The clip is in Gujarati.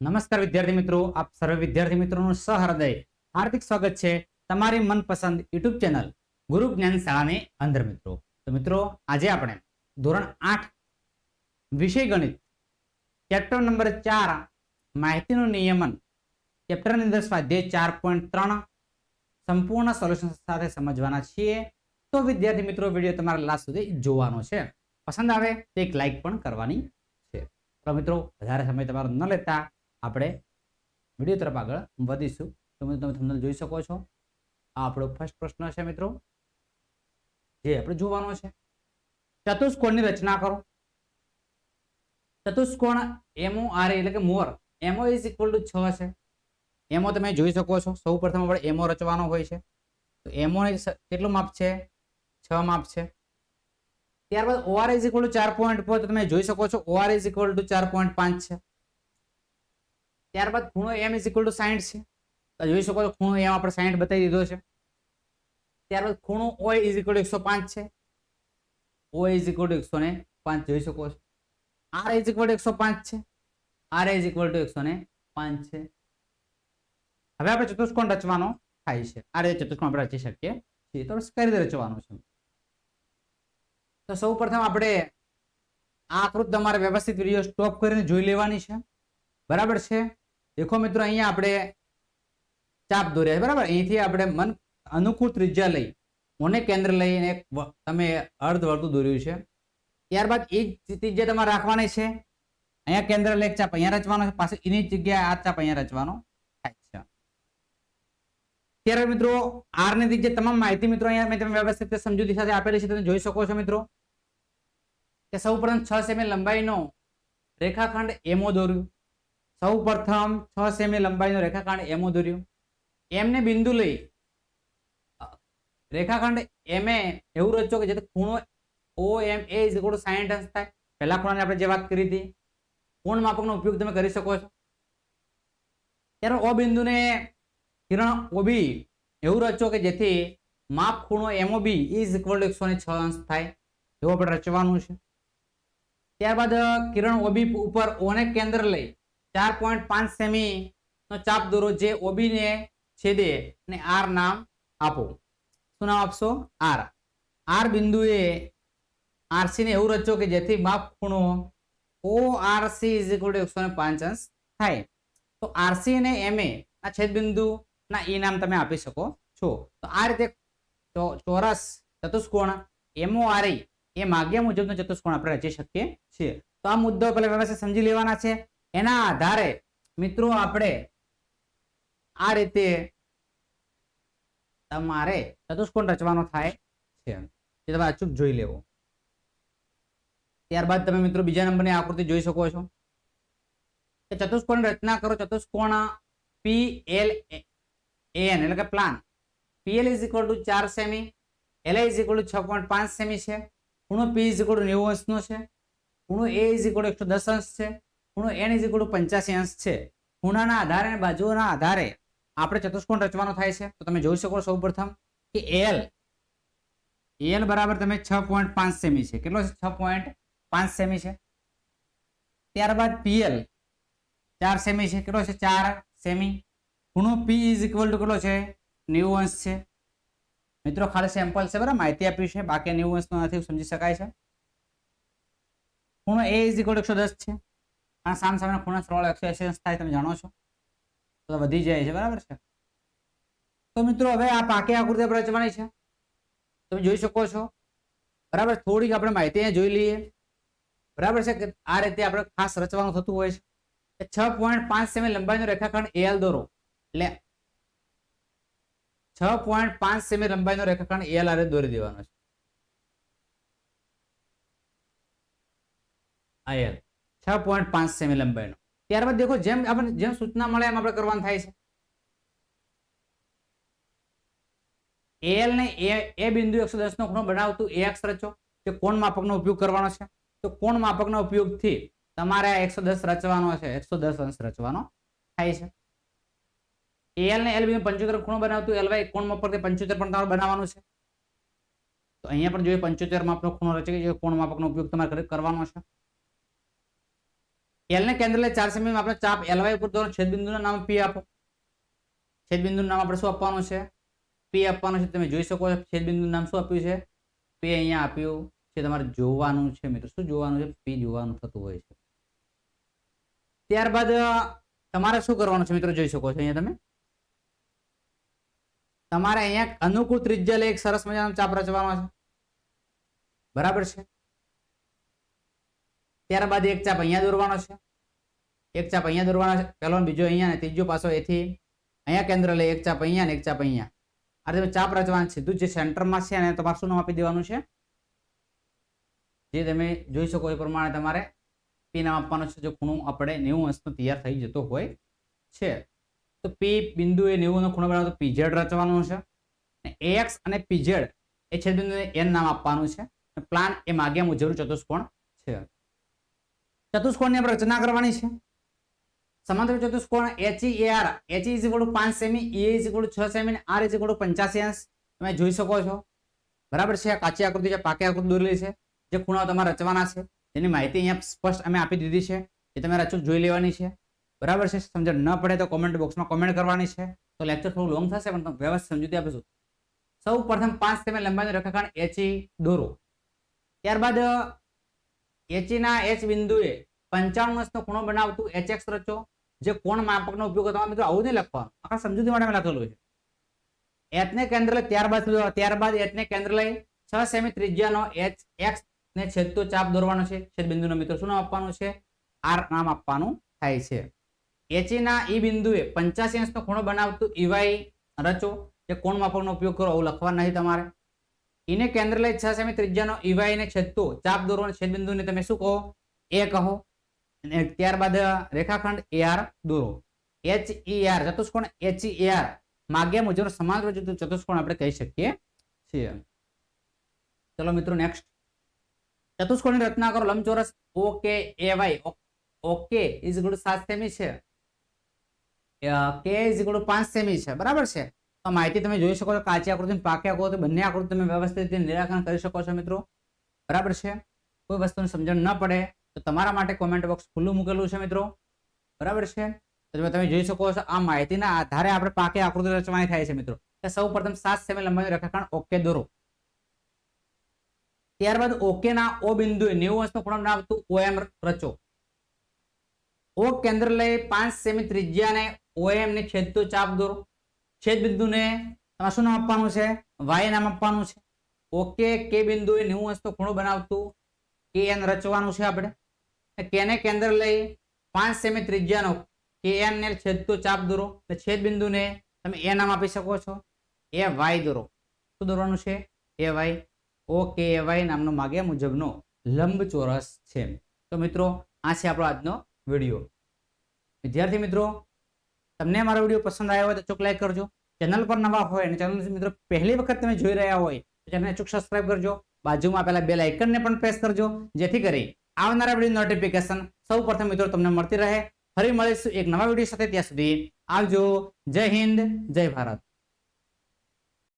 નમસ્કાર વિદ્યાર્થી મિત્રો, આપ સર્વે વિદ્યાર્થી મિત્રોનું સહૃદય, હાર્દિક સ્વાગત છે તમારી મનપસંદ યુટ્યુબ ચેનલ ગુરુ જ્ઞાન શાળાની અંદર મિત્રો. તો મિત્રો, આજે આપણે ધોરણ આઠ વિષય ગણિત ચેપ્ટર નંબર ચાર માહિતીનું નિયમન ચેપ્ટરની અંદર સ્વાધ્યાય ચાર પોઈન્ટ ત્રણ સંપૂર્ણ સોલ્યુશન સાથે સમજવાના છીએ. તો વિદ્યાર્થી મિત્રો, વીડિયો તમારે લાસ્ટ સુધી જોવાનો છે. પસંદ આવે તો એક લાઈક પણ કરવાની છે. તો મિત્રો, વધારે સમય તમારો ન લેતા આપણે વીડિયો તરફ આગળ વધીશું. તો મિત્રો તમે તમને જોઈ શકો છો. આ આપણો ફર્સ્ટ પ્રશ્ન છે મિત્રો. જે આપણે જોવાનો છે. ચતુષ્કોણની રચના કરો. ચતુષ્કોણ એમઓ આર એટલે કે મોર. એમઓ ઇઝ ઇક્વલ ટુ છ છે. એમો તમે જોઈ શકો છો. સૌ પ્રથમ આપણે એમો રચવાનો હોય છે. તો એમો કેટલું માપ છે? છ માપ છે. ત્યારબાદ ઓઆર ઇઝ ઇક્વલ ટુ ચાર પોઈન્ટ તો તમે જોઈ શકો છો. ઓઆર ઇઝ ઇક્વલ ટુ ચાર પોઈન્ટ પાંચ છે. ત્યારબાદ ખૂણો એમ ઇઝ ઇક્વલ ટુ સાઈઠ છે. તો જોઈ શકો છો, ખૂણો એમ આપણે સાઈઠ બતાવી દીધો છે. ત્યારબાદ ખૂણો ઓ ઇઝ ઇક્વલ ટુ એકસો પાંચ છે. ઓ ઇઝ ઇક્વલ ટુ એકસો ને પાંચ જોઈ શકો છો. આર ઇઝ ઇક્વલ ટુ એકસો પાંચ છે. આર ઇઝ ઇક્વલ ટુ એકસો ને પાંચ છે. હવે આપણે ચતુષ્કોણ રચવાનો થાય છે. આ રીતે ચતુષ્કોણ આપણે રચી શકીએ છીએ. તો કઈ રીતે રચવાનો છે. તો સૌ પ્રથમ આપણે આ આકૃતિ તમારે વ્યવસ્થિત વીડિયો સ્ટોપ કરીને જોઈ લેવાની છે. બરાબર છે? દેખો મિત્રો, અહીંયા આપણે ચાપ દોર્યા છે, બરાબર? અહીંથી આપણે મન અનુકૂળ ત્રિજ્યા લઈ, મને કેન્દ્ર લઈને તમે અર્ધ વર્તુળ દોર્યું છે. ત્યારબાદ એ જ ત્રિજ્યા તમારે રાખવાની છે. અહીંયા કેન્દ્ર લઈ ચાપ, અહીંયા રચવાનો છે પાછળ એની જગ્યાએ આ ચાપ અહીંયા રચવાનો થાય છે. ત્યારે મિત્રો આરની ત્રિજ્યા તમામ માહિતી મિત્રો અહીંયા મેં તમે વ્યવસ્થિત સમજૂતી સાથે આપેલી છે, તમે જોઈ શકો છો મિત્રો. કે સૌ પ્રથમ છ સેમી લંબાઈનો રેખાખંડ એમો દોર્યું. સૌ પ્રથમ છ સેમી લંબાઈનો રેખાખંડ એમો દોર્યો એમને બિંદુ લઈ, રેખાખંડ એ એવું રચ્યો કે જેથી ખૂણો O M A is equal to સાઈઠ અંશ થાય. પહેલા ખૂણાની આપણે જે વાત કરી હતી, કોણ માપકનો ઉપયોગ તમે કરી શકો છો? ત્યારે ઓ બિંદુને કિરણ ઓબી એવું રચો કે જેથી માપ ખૂણો એમઓબી ઇઝ ઇક્વલ ટુ એકસો ને છ અંશ થાય. એવું આપણે રચવાનું છે. ત્યારબાદ કિરણ ઓબી ઉપર ઓને કેન્દ્ર લઈ ચાર પોઈન્ટ પાંચ સેમી નો ચાપ દોરો જે ઓબી ને છેદે અને આર નામ આપો. શું નામ આપશો? આર. આર બિંદુએ આરસી ને એવું રચો કે જેથી માપ ખૂણો O RC is equal to એકસો પાંચ અંશ થાય. તો આરસી અને એમએ આ છેદ બિંદુ ના નામ તમે આપી શકો છો. તો આ રીતે ચોરસ ચતુષ્કોણ એમઓ આરઈ એ માગ્યા મુજબનો ચતુષ્કોણ આપણે રચી શકીએ છીએ. તો આ મુદ્દો પહેલા સમજી લેવાના છે. એના આધારે મિત્રો આપણે આ રીતે તમારે ચતુષ્કોણ રચવાનો થાય છે. એ તમે અચૂક જોઈ લેવો. ત્યારબાદ તમે મિત્રો બીજા નંબરની આકૃતિ જોઈ શકો છો. કે ચતુષ્કોણ રચના કરો, ચતુષ્કોણ પી એલ એન એટલે કે plan. PL is equal to ચાર સેમી, એલ ઇઝ ઇક્વલ ટુ છ પોઈન્ટ પાંચ સેમી છે. ખૂણો પી ઇઝ ઇક્વલ ટુ નેવું અંશનો છે. ખૂણો એ ઇઝ ઇક્વલ એકસો દસ અંશ છે. ખૂણો એન ઇઝ ઇક્વલ ટુ પંચ્યાસી અંશ છે. ખૂણાના આધારે અને બાજુઓના આધારે આપણે ચતુષ્કોણ રચવાનો થાય છે. તો તમે જોઈ શકો સૌ પ્રથમ કે એલ એલ બરાબર તમે છ પોઈન્ટ પાંચ સેમી છે. કેટલો છે? છ પોઈન્ટ પાંચ સેમી છે. ત્યારબાદ પીએલ ચાર સેમી છે. કેટલો છે? ચાર સેમી. ખૂણો પી ઇઝ ઇક્વલ ટુ કેટલો છે? નેવું અંશ છે. મિત્રો, ખાલી સેમ્પલ છે, બરાબર? માહિતી આપી છે. બાકી નેવું અંશનો નથી, સમજી શકાય છે. ખૂણો એ ઇઝ ઇક્વલ એકસો દસ છે. આ સામ સામે ખૂણા સરવાળો એકસો એસી થાય, તમે જાણો છો. તો વધી જાય છે, બરાબર છે? તો મિત્રો, હવે આ પાકે આકૃતિ આપણે રચવાની છે. તમે જોઈ શકો છો. બરાબર, થોડીક આપણે માહિતી અહીંયા જોઈ લઈએ. બરાબર છે કે આ રીતે આપણે ખાસ રચવાનું થતું હોય છે. છ પોઈન્ટ પાંચ સેમી લંબાઈનો રેખાખંડ એલ દોરો. એટલે છ પોઈન્ટ પાંચ સેમી લંબાઈનો રેખાખંડ એલ આરે દોરી દેવાનો છે. આ એલ છ પોઈન્ટ પાંચ સેમી લંબાઈનો ત્યારબાદ દેખો જેમ આપણે જેમ સૂચના મળે એમ આપણે કરવાનું થાય છે. એલ ને એ એ બિંદુ એકસો દસ નો ખૂણો બનાવતું એ અક્ષ રચો કે કોણ માપકનો ઉપયોગ કરવાનો છે? તો કોણ માપકના ઉપયોગથી તમારે આ એકસો દસ રચવાનો છે? એકસો દસ અંશ રચવાનો થાય છે. એલ ને એલ બી પંચોતેર ખૂણો બનાવતું એલ વાય કોણ માપક પંચોતેર પણ તમારે બનાવવાનું છે? તો અહીંયા પણ જોઈએ પંચોતેર માપનો ખૂણો રચે જે કોણ માપકનો ઉપયોગ તમારે કરવાનો છે? એલ ને કેન્દ્ર લઈ ચાર સેમી આપણે ચાપ એલવાય ઉપર દોરો, છેદબિંદુનું નામ પી આપો. છેદબિંદુનું નામ આપણે શું આપવાનું છે? પી આપવાનું છે, તમે જોઈ શકો છો, છેદબિંદુનું નામ શું આપ્યું છે? પી અહીંયા આપ્યું છે, તમારે જોવાનું છે મિત્રો. શું જોવાનું છે? પી જોવાનું થતું હોય છે. ત્યારબાદ તમારે શું કરવાનું છે મિત્રો જોઈ શકો છો અહીંયા તમે? તમારે અહીંયા અનુકૂળ ત્રિજ્યા લઈ એક સરસ મજાનો ચાપ રચવાનો છે. બરાબર છે? ત્યારબાદ એક ચાપ અહીંયા દોરવાનો છે. એક ચાપ અહીંયા દોરવાનો છે. પહેલો બીજો અહીંયા ને ત્રીજો પાછો એથી અહીંયા કેન્દ્ર લઈ એક ચાપ અહીંયા ને એક ચાપ અહીંયા. આ તમે ચાપ રચવાનું સીધું જે સેન્ટરમાં છે અને તમારે શું નામ આપી દેવાનું છે? જે તમે જોઈ શકો એ પ્રમાણે તમારે પી નામ આપવાનું છે. જો ખૂણો આપણે નેવું અંશનો તૈયાર થઈ જતો હોય છે, તો પી બિંદુ એ નેવુંનો ખૂણો બનાવતો પીઝેડ રચવાનું છે. અને એક્સ અને પીઝેડ એ છેદ બિંદુને એન નામ આપવાનું છે. પ્લાન એ માગ્યા મુજબનું ચતુષ્કોણ છે. ચતુષ્કોણની આપણે રચના કરવાની છે. સમાંતર ચતુષ્કોણ H E A R H E is equal to પાંચ સેમી એ ઇઝ ઇક્વલ ટુ છ સેમી અને આર ઇઝ ઇક્વલ ટુ પંચ્યાસી અંશ. તમે જોઈ શકો છો. બરાબર છે? આ કાચી આકૃતિ છે, પાકી આકૃતિ દોરેલી છે. જે ખૂણાઓ તમારે રચવાના છે. તેની માહિતી અહીંયા સ્પષ્ટ અમે આપી દીધી છે. એ તમે અચૂક જોઈ લેવાની છે. બરાબર છે? સમજણ ન પડે તો કોમેન્ટ બોક્સમાં કોમેન્ટ કરવાની છે. તો લેક્ચર થોડું લોંગ થશે, પણ તમે વ્યવસ્થિત સમજૂતી આપીશું સૌ પ્રથમ પાંચ સેમી લંબાઈનું રેખાખંડ એચઈ દોરો. ત્યારબાદ એચઈ ના એચ બિંદુએ પંચાણું અંશનો ખૂણો બનાવતું એચ એક્સ રચો, જે કોણ માપકનો ઉપયોગ તમારે મિત્રો આવું નહીં લખવાનું. આખા સમજૂતી માટે મેં લખેલું છે. એચને કેન્દ્ર લઈ, ત્યારબાદ ત્યારબાદ એચને કેન્દ્ર લઈ છ સેમી ત્રિજ્યાનો એચ એક્સ ને છેદતો ચાપ દોરવાનો છે. છેદ બિંદુનો મિત્રો શું નામ આપવાનું છે? આર નામ આપવાનું થાય છે. એચી ના ઈ બિંદુએ પંચ્યાસી અંશનો ખૂણો બનાવતું ઈવાય રચો, જે કોણ માપકનો ઉપયોગ કરો આવું લખવા નહીં તમારે. એને કેન્દ્ર છ સેમી ત્રિજ્યાનો ઈવાયને છેદતો ચાપ દોરો અને છેદબિંદુને તમે શું કહો? એ કહો. અને ત્યારબાદ રેખાખંડ એ દોરો. એચ ઈ ચતુષ્કોણ એચ ઈ આર માગ્યા મુજબ સમાંતર ચતુષ્કોણ આપણે કહી શકીએ છીએ. ચલો મિત્રો નેક્સ્ટ ચતુષ્કોણની રચના કરો. લંબચોરસ OK A Y OK is equal સાત સેમી છે. કે ઇઝ ટુ પાંચ સેમી છે. બરાબર છે? માહિતી તમે જોઈ શકો છો. કાચી આકૃતિ પાકી આકૃતિ, બંને આકૃતિ તમે વ્યવસ્થિત રીતે નિરાકરણ કરી શકો છો મિત્રો. બરાબર છે? કોઈ વસ્તુની સમજણ ન પડે તો તમારા માટે કોમેન્ટ બોક્સ ખુલ્લું મૂકેલું છે મિત્રો. બરાબર છે? તો તમે જોઈ શકો છો આ માહિતીના આધારે આપણે પાકી આકૃતિ રચવાની થાય છે મિત્રો. સૌ પ્રથમ સાત સેમી લંબાઈનું રેખાખંડ ઓકે દોરો. ત્યારબાદ ઓકે ના ઓ બિંદુએ નેવું અંશનો ખૂણો બનાવતું ઓએમ રચો. ઓ કેન્દ્ર લઈ પાંચ સેમી ત્રિજ્યાને ઓએમ ને છેદતો ચાપ દોરો. છેદ બિંદુને તમારે શું નામ આપવાનું છે? વાય નામ આપવાનું છે. ઓકે કે બિંદુ એ નેવું અંશનો ખૂણો બનાવતું કે એન રચવાનું છે આપણે. કેને કેન્દ્ર લઈ પાંચ સેમી ત્રિજ્યાનો કે એન ને છેદતો ચાપ દોરો. એટલે છેદ બિંદુને તમે એ નામ આપી શકો છો. એ વાય દોરો. શું દોરવાનું છે? A Y OK A Y નામનો માગ્યા મુજબનો લંબચોરસ છે. તો મિત્રો, આ છે આપણો આજનો વીડિયો. વિદ્યાર્થી મિત્રો તમને મારો વીડિયો પસંદ આવ્યો હોય તો ચોક લાઈક કરજો. ચેનલ પર નવા હોય અને ચેનલ મિત્રો પહેલી વખત તમે જોઈ રહ્યા હોય તો ચેનલને ચોક સબસ્ક્રાઇબ કરજો. બાજુમાં આપેલા બે લાઇકનને પણ પ્રેસ કરજો. જેથી કરી આવનારા વીડિયો નોટિફિકેશન સૌ પ્રથમ મિત્રો તમને મળતી રહે. ફરી મળીશું એક નવા વીડિયો સાથે. ત્યાં સુધી આવજો. જય હિન્દ, જય ભારત.